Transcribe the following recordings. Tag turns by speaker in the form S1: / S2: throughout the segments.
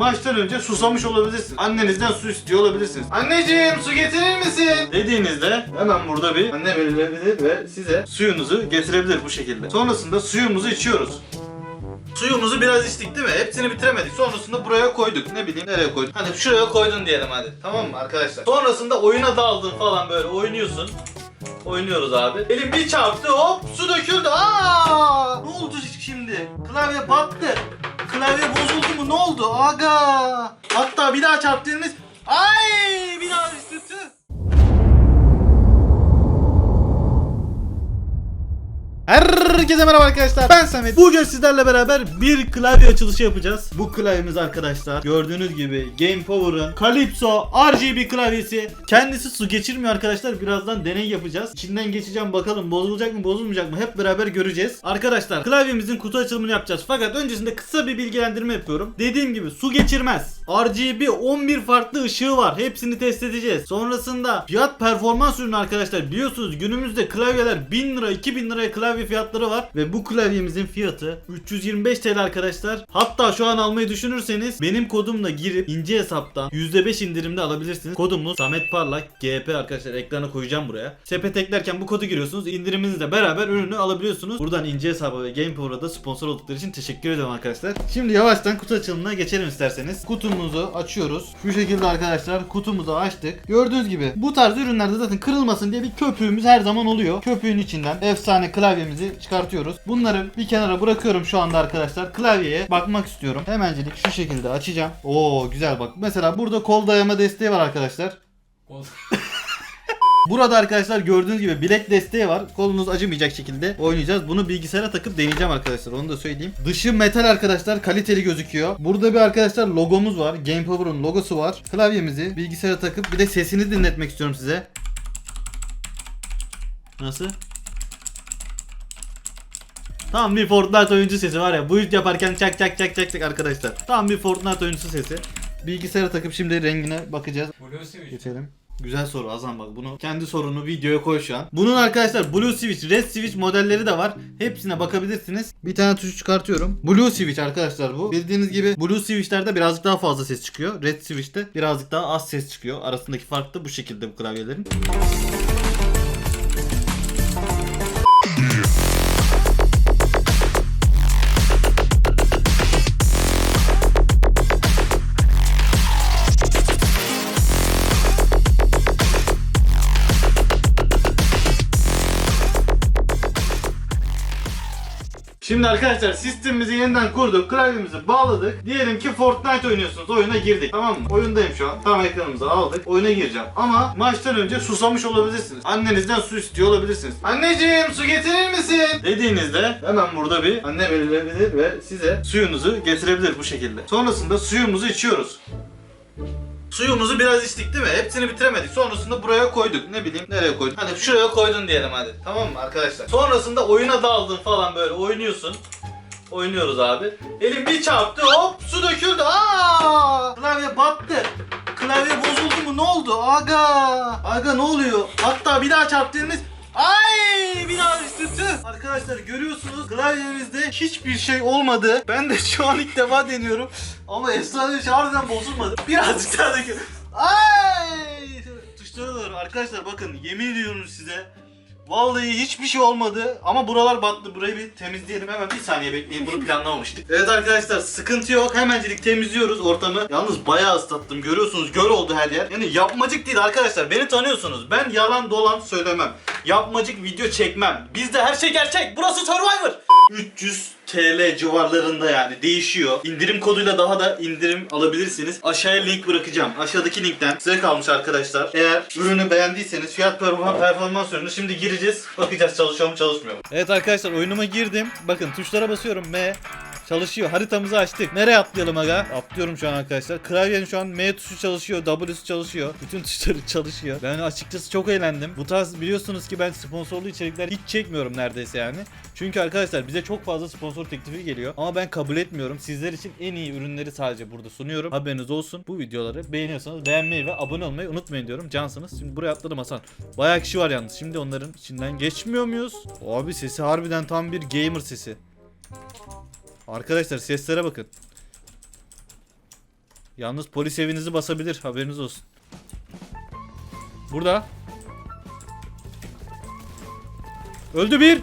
S1: Maçtan önce susamış olabilirsiniz. Annenizden su istiyor olabilirsiniz. Anneciğim su getirir misin? Dediğinizde hemen burada bir anne belirlenebilir ve size suyunuzu getirebilir bu şekilde. Sonrasında suyumuzu içiyoruz. Suyumuzu biraz içtik değil mi? Hepsini bitiremedik. Sonrasında buraya koyduk. Ne bileyim nereye koyduk? Hadi şuraya koydun diyelim hadi. Tamam mı arkadaşlar? Sonrasında oyuna daldın falan böyle oynuyorsun. Oynuyoruz abi. Elim bir çarptı hop su döküldü. Aa! Ne oldu şimdi? Klavye battı. Klavye bozuldu mu? Ne oldu? Aga! Hatta bir daha çarptığınız Ay! Bir daha üstü. Herkese merhaba arkadaşlar. Ben Samet. Bugün sizlerle beraber bir klavye açılışı yapacağız. Bu klavyemiz arkadaşlar gördüğünüz gibi Game Power'ın Calypso RGB klavyesi. Kendisi su geçirmiyor arkadaşlar. Birazdan deney yapacağız. İçinden geçeceğim bakalım bozulacak mı bozulmayacak mı hep beraber göreceğiz. Arkadaşlar klavyemizin kutu açılımını yapacağız. Fakat öncesinde kısa bir bilgilendirme yapıyorum. Dediğim gibi su geçirmez. RGB 11 farklı ışığı var. Hepsini test edeceğiz. Sonrasında fiyat performans ürünü arkadaşlar. Biliyorsunuz günümüzde klavyeler 1000 lira 2000 liraya klavye fiyatları var. Ve bu klavyemizin fiyatı 325 TL arkadaşlar. Hatta şu an almayı düşünürseniz benim kodumla girip ince hesaptan %5 indirimde alabilirsiniz. Kodumuz Samet Parlak GP arkadaşlar ekrana koyacağım buraya. Sepet eklerken bu kodu giriyorsunuz. İndiriminizle beraber ürünü alabiliyorsunuz. Buradan ince hesaba ve Game Power'a da sponsor oldukları için teşekkür ederim arkadaşlar. Şimdi yavaştan kutu açılımına geçelim isterseniz. Kutumuzu açıyoruz. Şu şekilde arkadaşlar kutumuzu açtık. Gördüğünüz gibi bu tarz ürünlerde zaten kırılmasın diye bir köpüğümüz her zaman oluyor. Köpüğün içinden efsane klavyemizi çıkartıyoruz. Bunları bir kenara bırakıyorum şu anda arkadaşlar. Klavyeye bakmak istiyorum. Hemencilik şu şekilde açacağım. Oo güzel bak. Mesela burada kol dayama desteği var arkadaşlar. Burada arkadaşlar gördüğünüz gibi bilek desteği var. Kolunuz acımayacak şekilde oynayacağız. Bunu bilgisayara takıp deneyeceğim arkadaşlar. Onu da söyleyeyim. Dışı metal arkadaşlar kaliteli gözüküyor. Burada bir arkadaşlar logomuz var. Game Power'ın logosu var. Klavyemizi bilgisayara takıp bir de sesini dinletmek istiyorum size. Nasıl? Tam bir Fortnite oyuncu sesi var ya. Bu iş yaparken çak çak çak çak çak arkadaşlar. Tam bir Fortnite oyuncusu sesi. Bilgisayara takıp şimdi rengine bakacağız.
S2: Blue Switch.
S1: Geçelim. Güzel soru Azam bak bunu kendi sorunu videoya koy şu an. Bunun arkadaşlar Blue Switch, Red Switch modelleri de var. Hepsine bakabilirsiniz. Bir tane tuşu çıkartıyorum. Blue Switch arkadaşlar bu. Bildiğiniz gibi Blue Switch'lerde birazcık daha fazla ses çıkıyor. Red Switch'te birazcık daha az ses çıkıyor. Arasındaki fark da bu şekilde bu klavyelerin. Şimdi arkadaşlar sistemimizi yeniden kurduk. Klavyemizi bağladık. Diyelim ki Fortnite oynuyorsunuz. Oyuna girdik. Tamam mı? Oyundayım şu an. Tam ekranımızı aldık. Oyuna gireceğim. Ama maçtan önce susamış olabilirsiniz. Annenizden su istiyor olabilirsiniz. Anneciğim su getirir misin? Dediğinizde hemen burada bir anne belirlenebilir ve size suyunuzu getirebilir bu şekilde. Sonrasında suyumuzu içiyoruz. Suyumuzu biraz içtik değil mi? Hepsini bitiremedik. Sonrasında buraya koyduk. Ne bileyim nereye koyduk? Hadi şuraya koydun diyelim hadi. Tamam mı arkadaşlar? Sonrasında oyuna daldın falan böyle oynuyorsun. Oynuyoruz abi. Elim bir çarptı hop su döküldü. Aa! Klavye battı. Klavye bozuldu mu? Ne oldu? Aga! Aga ne oluyor? Hatta bir daha çarptığınız Daha üstü. Arkadaşlar görüyorsunuz klavyemizde hiçbir şey olmadı. Ben de şu an ilk defa deniyorum. Ama efsane bir şey harbiden bozulmadı. Birazcık daha döküyor. Ay! Tuşlara doğru. Arkadaşlar bakın yemin ediyorum size. Vallahi hiçbir şey olmadı ama buralar battı. Burayı bir temizleyelim hemen bir saniye bekleyin bunu planlamamıştık. Evet arkadaşlar sıkıntı yok. Hemencilik temizliyoruz ortamı. Yalnız bayağı ıslattım. Görüyorsunuz göl oldu her yer. Yani yapmacık değil arkadaşlar. Beni tanıyorsunuz. Ben yalan dolan söylemem. Yapmacık video çekmem. Bizde her şey gerçek. Burası Survivor. 300 TL civarlarında yani değişiyor. İndirim koduyla daha da indirim alabilirsiniz. Aşağıya link bırakacağım. Aşağıdaki linkten size kalmış arkadaşlar. Eğer ürünü beğendiyseniz fiyat performans, performans ürünü şimdi gireceğiz. Bakacağız çalışıyor mu çalışmıyor mu. Evet arkadaşlar oyunuma girdim. Bakın tuşlara basıyorum M. Çalışıyor. Haritamızı açtık. Nereye atlayalım aga? Atlıyorum şu an arkadaşlar. Klavyenin şu an M tuşu çalışıyor. W'su çalışıyor. Bütün tuşları çalışıyor. Ben açıkçası çok eğlendim. Bu tarz biliyorsunuz ki ben sponsorlu içerikler hiç çekmiyorum neredeyse yani. Çünkü arkadaşlar bize çok fazla sponsor teklifi geliyor. Ama ben kabul etmiyorum. Sizler için en iyi ürünleri sadece burada sunuyorum. Haberiniz olsun. Bu videoları beğeniyorsanız beğenmeyi ve abone olmayı unutmayın diyorum. Cansınız. Şimdi buraya atladım Hasan. Bayağı kişi var yalnız. Şimdi onların içinden geçmiyor muyuz? Abi sesi harbiden tam bir gamer sesi. Arkadaşlar seslere bakın. Yalnız polis evinizi basabilir haberiniz olsun. Burada. Öldü bir.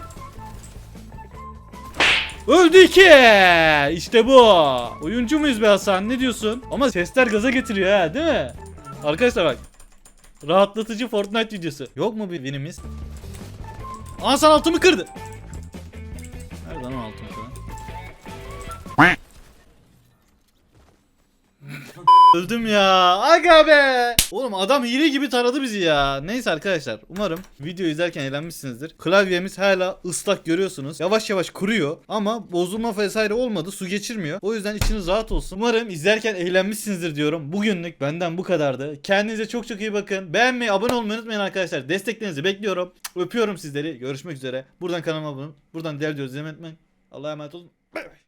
S1: Öldü iki. İşte bu. Oyuncu muyuz be Hasan ne diyorsun? Ama sesler gaza getiriyor ha değil mi? Arkadaşlar bak. Rahatlatıcı Fortnite videosu. Yok mu bir winimiz? Aa sen altımı kırdı. Nereden altımı kırdı? Öldüm ya. Aga be. Oğlum adam hile gibi taradı bizi ya. Neyse arkadaşlar. Umarım video izlerken eğlenmişsinizdir. Klavyemiz hala ıslak görüyorsunuz. Yavaş yavaş kuruyor ama bozulma vesaire olmadı. Su geçirmiyor. O yüzden içiniz rahat olsun. Umarım izlerken eğlenmişsinizdir diyorum. Bugünlük benden bu kadardı. Kendinize çok çok iyi bakın. Beğenmeyi, abone olmayı unutmayın arkadaşlar. Desteklerinizi bekliyorum. Öpüyorum sizleri. Görüşmek üzere. Buradan kanalıma abone olun. Buradan diğer unutmayın. Allah'a emanet olun. Bay bay.